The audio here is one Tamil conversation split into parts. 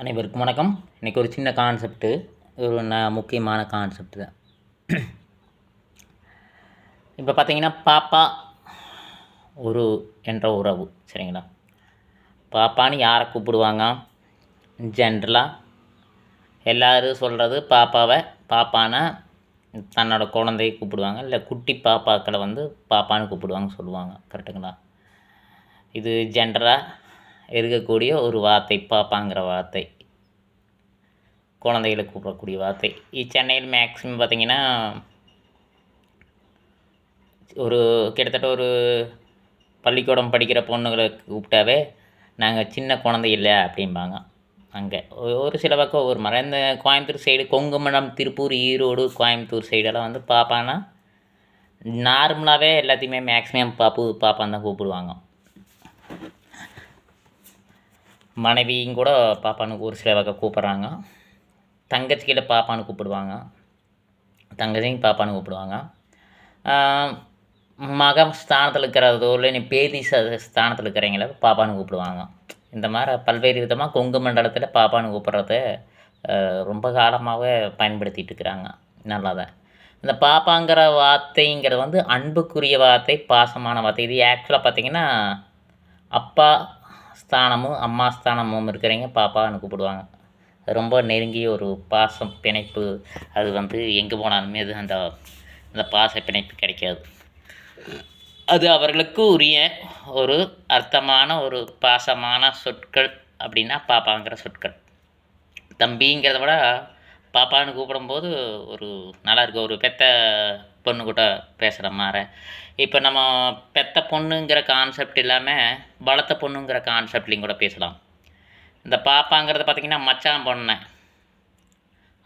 அனைவருக்கும் வணக்கம். இன்றைக்கி ஒரு சின்ன கான்செப்ட்டு ஒரு ந முக்கியமான கான்செப்ட் தான். இப்போ பார்த்தீங்கன்னா பாப்பா ஒரு என்ற உறவு சரிங்களா? பாப்பான்னு யாரை கூப்பிடுவாங்க? ஜென்ரலாக எல்லோரும் சொல்கிறது பாப்பாவை பாப்பானா தன்னோட குழந்தைய கூப்பிடுவாங்க. இல்லை குட்டி பாப்பாக்களை வந்து பாப்பான்னு கூப்பிடுவாங்க சொல்லுவாங்க. கரெக்டுங்களா இது ஜென்ரலாக இருக்கக்கூடிய ஒரு வார்த்தை பாப்பாங்கிற வார்த்தை. குழந்தைகளை கூப்பிடக்கூடிய வார்த்தை. சென்னையில் மேக்ஸிமம் பார்த்திங்கன்னா ஒரு கிட்டத்தட்ட ஒரு பள்ளிக்கூடம் படிக்கிற பொண்ணுகளை கூப்பிட்டாவே நாங்கள் சின்ன குழந்தை இல்லை அப்படிம்பாங்க. அங்கே. ஒரு சில பக்கம் ஒரு மரம் இந்த கோயம்புத்தூர் சைடு கொங்குமணம் திருப்பூர் ஈரோடு கோயம்புத்தூர் சைடெல்லாம் வந்து பாப்பானா நார்மலாகவே எல்லாத்தையுமே மேக்ஸிமம் பாப்பு பாப்பான்னு தான் கூப்பிடுவாங்க. மனைவியும் கூட பாப்பான்னு ஒரு சில வகை கூப்பிட்றாங்க. தங்கச்சிகளை பாப்பான்னு கூப்பிடுவாங்க. தங்கச்சியும் பாப்பான்னு கூப்பிடுவாங்க. மக ஸ்தானத்தில் இருக்கிறதோ இல்லை நீ பேதி ச ஸ்தானத்தில் இருக்கிறவங்கள பாப்பான்னு கூப்பிடுவாங்க. இந்த மாதிரி பல்வேறு விதமாக கொங்கு மண்டலத்தில் பாப்பான்னு கூப்பிட்றத ரொம்ப காலமாகவே பயன்படுத்திகிட்டு இருக்கிறாங்க. நல்லா தான் இந்த பாப்பாங்கிற வார்த்தைங்கிறது வந்து அன்புக்குரிய வார்த்தை பாசமான வார்த்தை. இது ஆக்சுவலாக பார்த்திங்கன்னா அப்பா ஸ்தானமும் அம்மா ஸ்தானமும் இருக்கிறவங்க பாப்பான்னு கூப்பிடுவாங்க. ரொம்ப நெருங்கிய ஒரு பாசம் பிணைப்பு அது வந்து எங்கே போனாலுமே அது அந்த அந்த பாச பிணைப்பு கிடைக்காது. அது அவர்களுக்கு உரிய ஒரு அர்த்தமான ஒரு பாசமான சொற்கள் அப்படின்னா பாப்பாங்கிற சொற்கள். தம்பிங்கிறத விட பாப்பான்னு கூப்பிடும்போது ஒரு நல்லா இருக்கும். ஒரு பெத்த பொண்ணு கூட பேசுகிற மாதிரி. இப்போ நம்ம பெத்த பொண்ணுங்கிற கான்செப்ட் இல்லாமல் வளர்த்த பொண்ணுங்கிற கான்செப்ட்லையும் கூட பேசலாம். இந்த பாப்பாங்கிறத பார்த்திங்கன்னா மச்சான் பொண்ணு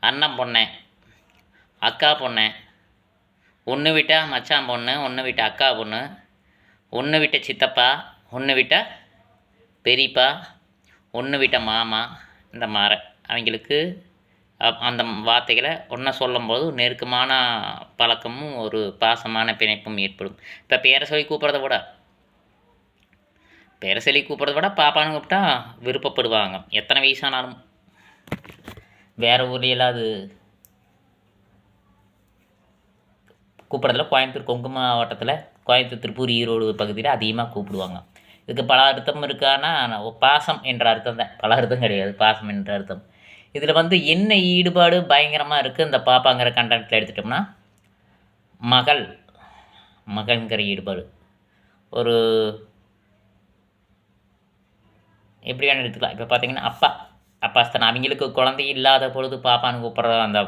அண்ணன் பொண்ணு அக்கா பொண்ணு ஒன்று விட்டா மச்சான் பொண்ணு ஒன்று விட்ட அக்கா பொண்ணு ஒன்று விட்ட சித்தப்பா ஒன்று விட்ட பெரியப்பா ஒன்று விட்ட மாமா இந்த மாதிரி. அவங்களுக்கு அந்த வார்த்தைகளை ஒன்றை சொல்லும்போது நெருக்கமான பழக்கமும் ஒரு பாசமான பிணைப்பும் ஏற்படும். இப்போ பேரை சொல்லி கூப்பிட்றத விட பேரை சொல்லி கூப்பிட்றத விட பாப்பான்னு கூப்பிட்டா விருப்பப்படுவாங்க. எத்தனை வயசானாலும். வேறு ஊர்லையெல்லாம் அது கூப்பிட்றதுல கோயம்புத்தூர் கொங்கு மாவட்டத்தில் கோயம்புத்தூர் திருப்பூர் ஈரோடு பகுதியில் அதிகமாக கூப்பிடுவாங்க. இதுக்கு பல அர்த்தம் இருக்கான்னா பாசம் என்ற அர்த்தம் தான். பல அர்த்தம் கிடையாது. பாசம் என்ற அர்த்தம். இதில் வந்து என்ன ஈடுபாடு பயங்கரமாக இருக்குது இந்த பாப்பாங்கிற கண்டென்ட்டில் எடுத்துட்டோம்னா மகள் மகன்கிற ஈடுபாடு. ஒரு எப்படி வேணும் எடுத்துக்கலாம். இப்போ பார்த்தீங்கன்னா அப்பா அப்பா ஸ்தானம் அவங்களுக்கு குழந்தை இல்லாத பொழுது பாப்பான்னு கூப்பிட்ற அந்த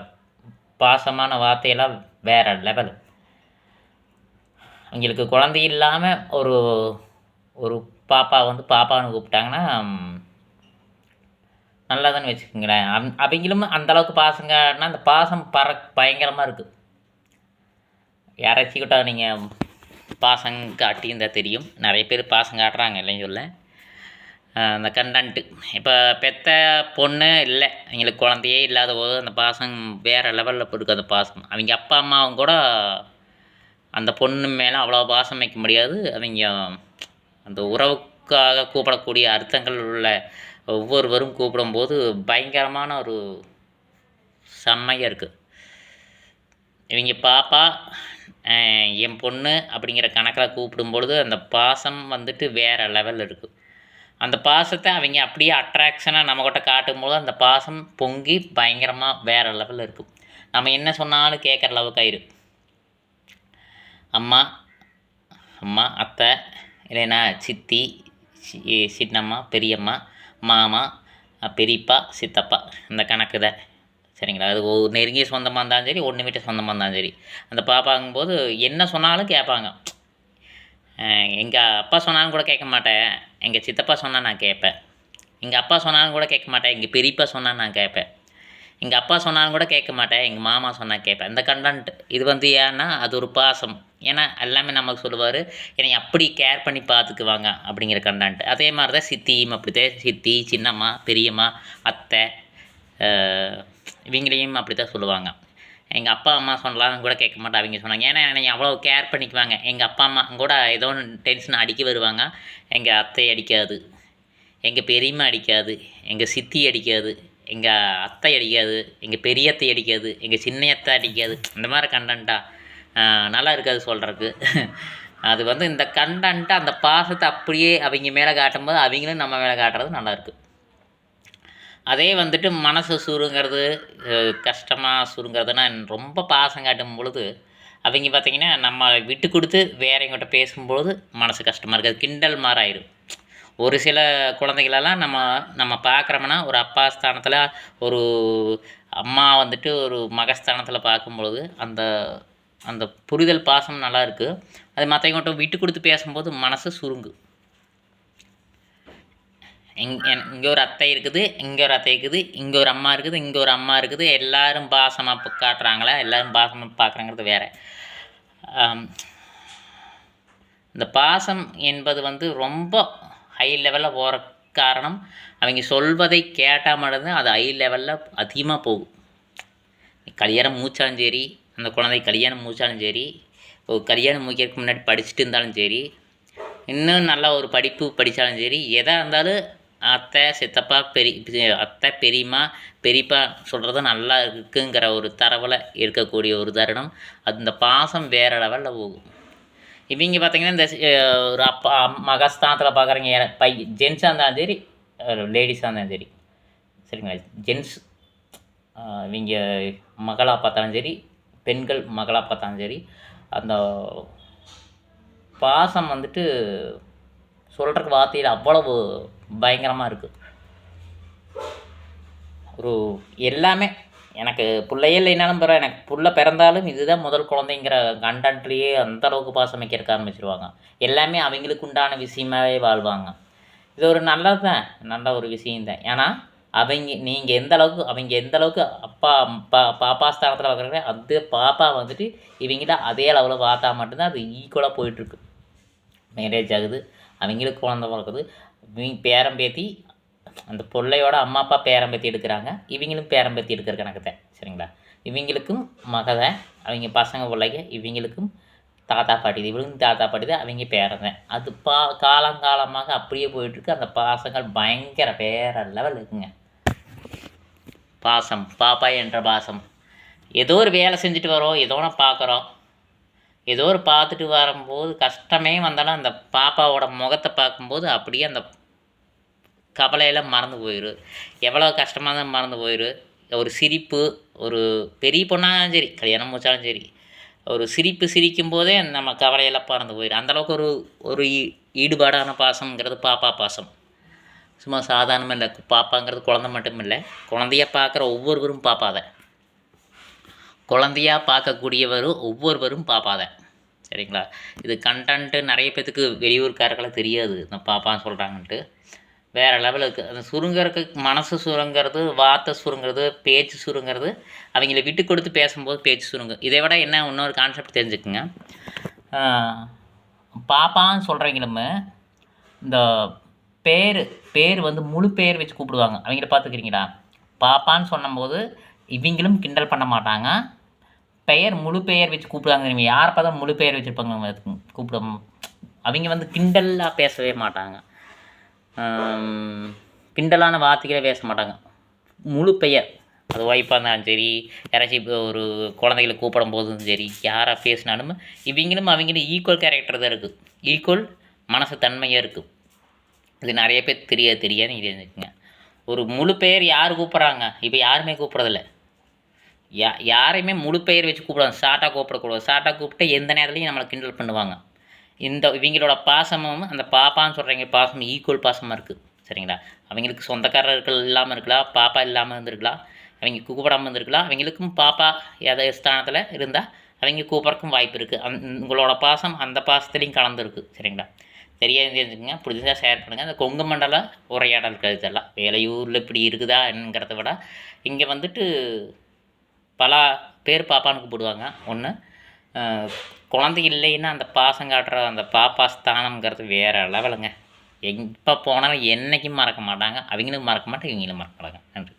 பாசமான வார்த்தையெல்லாம் வேற லெவல் அவங்களுக்கு குழந்தை இல்லாமல் ஒரு ஒரு பாப்பா வந்து பாப்பான்னு கூப்பிட்டாங்கன்னா நல்லாதான்னு வச்சுக்கோங்களேன். அவ் அவங்களும் அந்த அளவுக்கு பாசம் காட்டினா அந்த பாசம் பற பயங்கரமாக இருக்குது யாராச்சும் கிட்ட நீங்கள் பாசம் காட்டி தெரியும். நிறைய பேர் பாசம் காட்டுறாங்க இல்லைன்னு சொல்ல. அந்த கண்டன்ட்டு இப்போ பெத்த பொண்ணு இல்லை. எங்களுக்கு குழந்தையே இல்லாத போது அந்த பாசம் வேறு லெவலில் போயிருக்கு அந்த பாசம். அவங்க அப்பா அம்மாவும் கூட அந்த பொண்ணு மேலே அவ்வளோ பாசம் வைக்க முடியாது. அவங்க அந்த உறவுக்காக கூப்பிடக்கூடிய அர்த்தங்கள் உள்ள ஒவ்வொருவரும் கூப்பிடும்போது பயங்கரமான ஒரு செம்மையாக இருக்குது இவங்க பாப்பா என் பொண்ணு அப்படிங்கிற கணக்கில் கூப்பிடும்பொழுது அந்த பாசம் வந்துட்டு வேறு லெவலில் இருக்குது அந்த பாசத்தை அவங்க அப்படியே அட்ராக்ஷனாக நம்மக்கிட்ட காட்டும்போது அந்த பாசம் பொங்கி பயங்கரமாக வேறு லெவலில் இருக்கும். நம்ம என்ன சொன்னாலும் கேட்குற அளவுக்கு ஆயிரும் அம்மா அம்மா அத்தை இல்லைன்னா சித்தி சி- சின்னம்மா பெரியம்மா மாமா பெரியப்பா சித்தப்பா இந்த கணக்கு தான். சரிங்களா? அது ஒரு நெருங்கிய சொந்தமாக இருந்தாலும் சரி ஒன்று விட்ட சொந்தமாக இருந்தாலும் சரி. அந்த பாப்பாங்கும்போது என்ன சொன்னாலும் கேட்பாங்க. எங்கள் அப்பா சொன்னாலும் கூட கேட்க மாட்டேன். எங்கள் சித்தப்பா சொன்னால் நான் கேட்பேன். எங்கள் அப்பா சொன்னாலும் கூட கேட்க மாட்டேன். எங்கள் பெரியப்பா சொன்னால் நான் கேட்பேன். எங்கள் அப்பா சொன்னாலும் கூட கேட்க மாட்டேன் எங்கள் மாமா சொன்னால் கேட்பேன். இந்த கண்டன்ட் இது வந்து ஏன்னா அது ஒரு பாசம். ஏன்னா எல்லாமே நமக்கு சொல்லுவார் என்னை அப்படி கேர் பண்ணி பார்த்துக்குவாங்க அப்படிங்கிற கண்டன்ட் அதே மாதிரி தான் சித்தியும் அப்படித்தான். சித்தி சின்னம்மா பெரியம்மா அத்தை இவங்களையும் அப்படி தான் சொல்லுவாங்க. எங்கள் அப்பா அம்மா சொன்னலாம் கூட கேட்க மாட்டேன் அவங்க சொன்னாங்க. ஏன்னா என்னை அவ்வளோ கேர் பண்ணிக்குவாங்க. எங்கள் அப்பா அம்மா கூட ஏதோ ஒன்று டென்ஷன் அடிக்க வருவாங்க. எங்கள் அத்தை அடிக்காது எங்கள் பெரியம்மா அடிக்காது எங்கள் சித்தி அடிக்காது எங்கள் அத்தை அடிக்காது எங்கள் பெரியத்தை அடிக்காது எங்கள் சின்னையத்தை அடிக்காது. இந்த மாதிரி கண்டன்ட்டாக நல்லா இருக்காது சொல்கிறதுக்கு அது வந்து இந்த கண்டென்ட்டை அந்த பாசத்தை அப்படியே அவங்க மேலே காட்டும்போது அவங்களும் நம்ம மேலே காட்டுறது நல்லாயிருக்கு அதே வந்துட்டு மனசு சுருங்கிறது கஷ்டமாக சுருங்கிறதுனா ரொம்ப பாசம் காட்டும் பொழுது அவங்க பார்த்திங்கன்னா நம்ம விட்டு கொடுத்து வேறவங்கிட்ட பேசும்பொழுது மனசு கஷ்டமாக இருக்காது கிண்டல் மாதிரி ஆயிடும் ஒரு சில குழந்தைகளெல்லாம் நம்ம நம்ம பார்க்குறோம்னா ஒரு அப்பா ஸ்தானத்தில் ஒரு அம்மா வந்துட்டு ஒரு மகஸ்தானத்தில் பார்க்கும்பொழுது அந்த அந்த புரிதல் பாசம் நல்லா இருக்குது அது மற்றவங்கள்ட்ட விட்டு கொடுத்து பேசும்போது மனசு சுருங்கு. இங் இங்கே ஒரு அத்தை இருக்குது இங்கே ஒரு அத்தை இருக்குது இங்கே ஒரு அம்மா இருக்குது இங்கே ஒரு அம்மா இருக்குது. எல்லோரும் பாசமாக காட்டுறாங்களா? எல்லோரும் பாசமாக பார்க்குறாங்கிறது வேறு. இந்த பாசம் என்பது வந்து ரொம்ப ஹை லெவலில் போகிற காரணம் அவங்க சொல்வதை கேட்டால் மட்டும்தான் அது ஹை லெவலில் அதிகமாக போகும். கல்யாணம் மூச்சாலும் சரி அந்த குழந்தை கல்யாணம் மூச்சாலும் சரி ஒரு கல்யாணம் முடிக்கிறதுக்கு முன்னாடி படிச்சுட்டு இருந்தாலும் சரி இன்னும் நல்லா ஒரு படிப்பு படித்தாலும் சரி எதாக இருந்தாலும் அத்தை சித்தப்பா பெரிய அத்தை பெரியம்மா பெரியப்பா சொல்கிறது நல்லா இருக்குங்கிற ஒரு தரவில் இருக்கக்கூடிய ஒரு தருணம். அது இந்த பாசம் வேறு லெவலில் போகும். இவங்க பார்த்தீங்கன்னா இந்த ஒரு அப்பா மகஸ்தானத்தில் பார்க்குறவங்க பை ஜென்ஸாக இருந்தாலும் சரி லேடிஸாக இருந்தாலும் சரி. சரிங்களா? ஜென்ஸ் இவங்க மகளாக பார்த்தாலும் சரி பெண்கள் மகளாக பார்த்தாலும் சரி அந்த பாசம் வந்துட்டு சொல்கிறக்கு வார்த்தையில் அவ்வளவு பயங்கரமாக இருக்குது ஒரு எல்லாமே எனக்கு பிள்ளையே இல்லைனாலும் பிற எனக்கு புள்ள பிறந்தாலும் இதுதான் முதல் குழந்தைங்கிற கண்டன்ட்லேயே அந்த அளவுக்கு பாசம் வைக்கிறக்க ஆரம்பிச்சிருவாங்க எல்லாமே அவங்களுக்கு உண்டான விஷயமாவே வாழ்வாங்க. இது ஒரு நல்லது தான் நல்ல ஒரு விஷயந்தான் ஏன்னா அவங்க நீங்கள் எந்த அளவுக்கு அவங்க எந்த அளவுக்கு அப்பா பா பாப்பா ஸ்தானத்தில் பார்க்குறாங்க அது பாப்பா வந்துட்டு இவங்கிட்ட அதே அளவில் பார்த்தா மட்டும்தான் அது ஈக்குவலாக போயிட்டுருக்கு. மேரேஜ் ஆகுது அவங்களுக்கு குழந்த பிறக்குது இவங்க பேரன் பேத்தி அந்த பிள்ளையோட அம்மா அப்பா பேரம்பத்தி எடுக்கிறாங்க. இவங்களும் பேரம்பத்தி எடுக்கிற கணக்கு தான் சரிங்களா? இவங்களுக்கும் மகதை அவங்க பசங்க பிள்ளைங்க இவங்களுக்கும் தாத்தா பாட்டி. இது இவங்களுக்கும் தாத்தா பாட்டி தான் அவங்க பேரன் அது பா காலங்காலமாக அப்படியே போயிட்டுருக்கு. அந்த பாசங்கள் பயங்கர வேற லெவல் இருக்குங்க. பாசம் பாப்பா என்ற பாசம். ஏதோ ஒரு வேலை செஞ்சுட்டு வரோம் ஏதோ ஒன்று பார்க்குறோம் ஏதோ ஒரு பார்த்துட்டு வரும்போது கஷ்டமே வந்தாலும் அந்த பாப்பாவோட முகத்தை பார்க்கும்போது அப்படியே அந்த கவலையெல்லாம் மறந்து போயிடும் எவ்வளோ கஷ்டமாக தான் மறந்து போயிடும் ஒரு சிரிப்பு ஒரு பெரிய பொண்ணாலும் சரி கல்யாணம் முடிச்சாலும் சரி ஒரு சிரிப்பு சிரிக்கும் போதே நம்ம கவலையெல்லாம் பறந்து போயிடும் அந்தளவுக்கு ஒரு ஒரு ஈ- ஈடுபாடான பாசம்ங்கிறது பாப்பா பாசம். சும்மா சாதாரணமாக இல்லை பாப்பாங்கிறது குழந்தை மட்டும் இல்லை. குழந்தைய பார்க்குற ஒவ்வொருவரும் பாப்பாத குழந்தையா பார்க்கக்கூடியவரும் ஒவ்வொருவரும் பாப்பாத சரிங்களா? இது கண்டன்ட்டு நிறைய பேத்துக்கு வெளியூர்காரர்களை தெரியாது. இந்த பாப்பான்னு சொல்கிறாங்கன்ட்டு வேறு லெவலுக்கு அந்த சுருங்கறதுக்கு மனசு சுருங்கிறது வார்த்தை சுருங்கிறது பேச்சு சுருங்கிறது அவங்கள விட்டு கொடுத்து பேசும்போது பேச்சு சுருங்கு இதை விட என்ன இன்னொரு கான்செப்ட் தெரிஞ்சுக்குங்க. பாப்பான்னு சொல்கிறவங்களுமே இந்த பேர் பேர் வந்து முழு பேர் வச்சு கூப்பிடுவாங்க. அவங்கள பார்த்துக்கிறீங்களா? பாப்பான்னு சொன்னபோது இவங்களும் கிண்டல் பண்ண மாட்டாங்க. பெயர் முழு பெயர் வச்சு கூப்பிடுவாங்க. நீங்கள் யார் பார்த்தா முழு பெயர் வச்சுருப்பாங்க. கூப்பிடும். அவங்க வந்து கிண்டலாக பேசவே மாட்டாங்க. கிண்டலான வார்த்தைகளே பேச மாட்டாங்க. முழு பெயர். அது ஒய்ஃபாக இருந்தாலும் சரி யாராச்சும் இப்போ ஒரு குழந்தைகளை கூப்பிடும் போதும் சரி யாராக பேசினாலும் இவங்களும் அவங்களும் ஈக்குவல் கேரக்டர் தான் இருக்குது ஈக்குவல் மனசு தன்மையாக இருக்குது இது நிறைய பேர் தெரியாது தெரியாது இது ஒரு முழு பெயர் யார் கூப்பிட்றாங்க? இப்போ யாருமே கூப்பிட்றதில்ல. யா யாரையுமே முழு பெயர் வச்சு கூப்பிடுவாங்க ஷார்ட்டாக கூப்பிடக்கூடாது. ஷார்ட்டாக கூப்பிட்டு எந்த நேரத்துலையும் நம்மளை கிண்டல் பண்ணுவாங்க. இந்த இவங்களோட பாசமும் அந்த பாப்பான்னு சொல்கிறவங்க பாசம் ஈக்குவல் பாசமாக இருக்குது சரிங்களா? அவங்களுக்கு சொந்தக்காரர்கள் இல்லாமல் இருக்கலாம் பாப்பா இல்லாமல் இருந்திருக்கலாம் அவங்க கூப்பிடாமல் இருந்திருக்கலாம் அவங்களுக்கும் பாப்பா எதை ஸ்தானத்தில் இருந்தால் அவங்க கூப்பிட்றக்கும் வாய்ப்பு இருக்குது அந் உங்களோட பாசம் அந்த பாசத்துலேயும் கலந்துருக்கு. சரிங்களா? தெரியாது தெரிஞ்சுக்கோங்க. புதுசாக ஷேர் பண்ணுங்கள் அந்த கொங்கு மண்டல உரையாடல் கருத்தெல்லாம். வேலையூரில் இப்படி இருக்குதாங்கிறத விட இங்கே வந்துட்டு பல பேர் பாப்பான்னு கூப்பிடுவாங்க. ஒன்று குழந்தை இல்லைன்னா அந்த பாசம் காட்டுற அந்த பாப்பா ஸ்தானம்ங்கிறது வேறு லெவலுங்க. எப்போ போனாலும் என்றைக்கும் மறக்க மாட்டாங்க அவங்களும் மறக்க மாட்டாங்க இவங்களும் மறக்க மாட்டாங்க. நன்றி.